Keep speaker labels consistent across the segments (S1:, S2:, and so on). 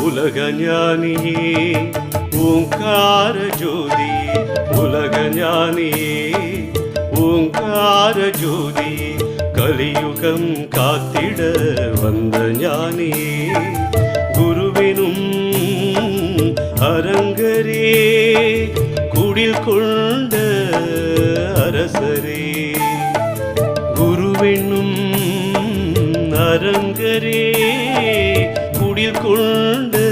S1: உலக ஞானியே ஓங்கார ஜோதி உலக ஞானியே ஓங்கார ஜோதி கலியுகம் காத்திட வந்த ஞானியே குருவினும் அரங்கரே குடில் கொண்ட அரசரே. குருவென்னும் அரங்கரே குடில் கொண்ட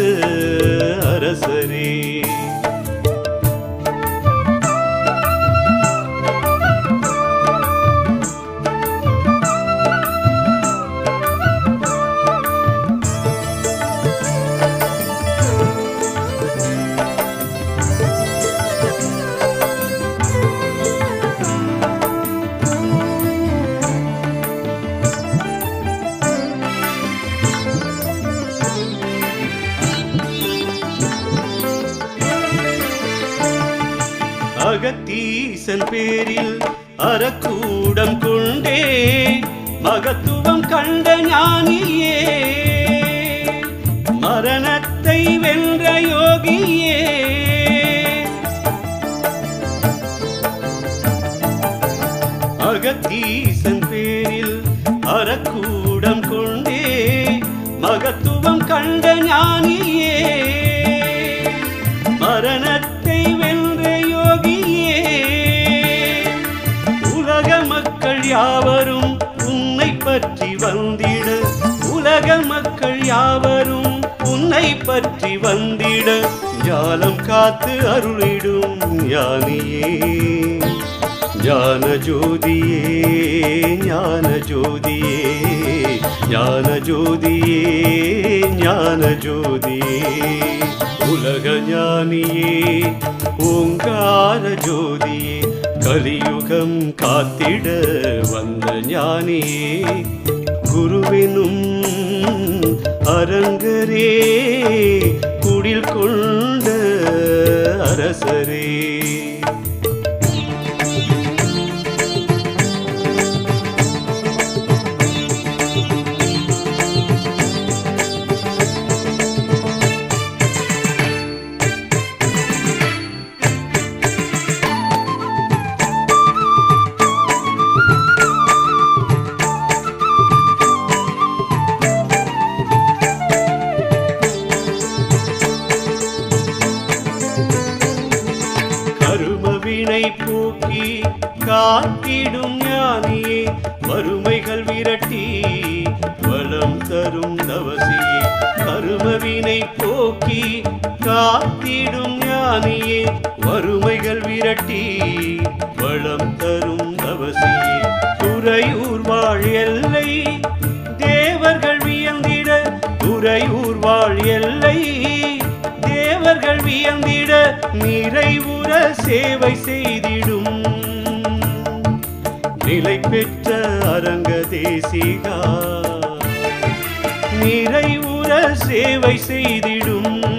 S1: அகத்தீசன் பேரில் அறக்கூடம் கொண்டே மகத்துவம் கண்ட ஞானியே. மரணத்தை வென்ற யோகியே. அகத்தீசன் பேரில் அறக்கூடம் கொண்டே மகத்துவம் கண்ட ஞானியே. மரணத்தை யாவரும் உன்னை பற்றி வந்திட. உலக மக்கள் யாவரும் உன்னை பற்றி வந்திட. ஜாலம் காத்து அருளிடும் ஞானியே. ஞான ஜோதியே ஞான ஜோதியே. ஞான ஜோதியே ஞான ஜோதியே. உலக ஞானியே ஓங்கார ஜோதியே. கலியுகம் காத்திட வந்த ஞானியே குருவினும் அரங்கரே குடில் கொண்ட அரசரே. கருமவினை போக்கி காத்திடும் ஞானியே வறுமைகள் விரட்டி வளம் தரும் தவசியே. கருமவினை போக்கி காத்திடும் ஞானியே வறுமைகள் விரட்டி சேவை செய்திடும். நிலை பெற்ற அரங்க தேசிகா. நிறைவுற சேவை செய்திடும்.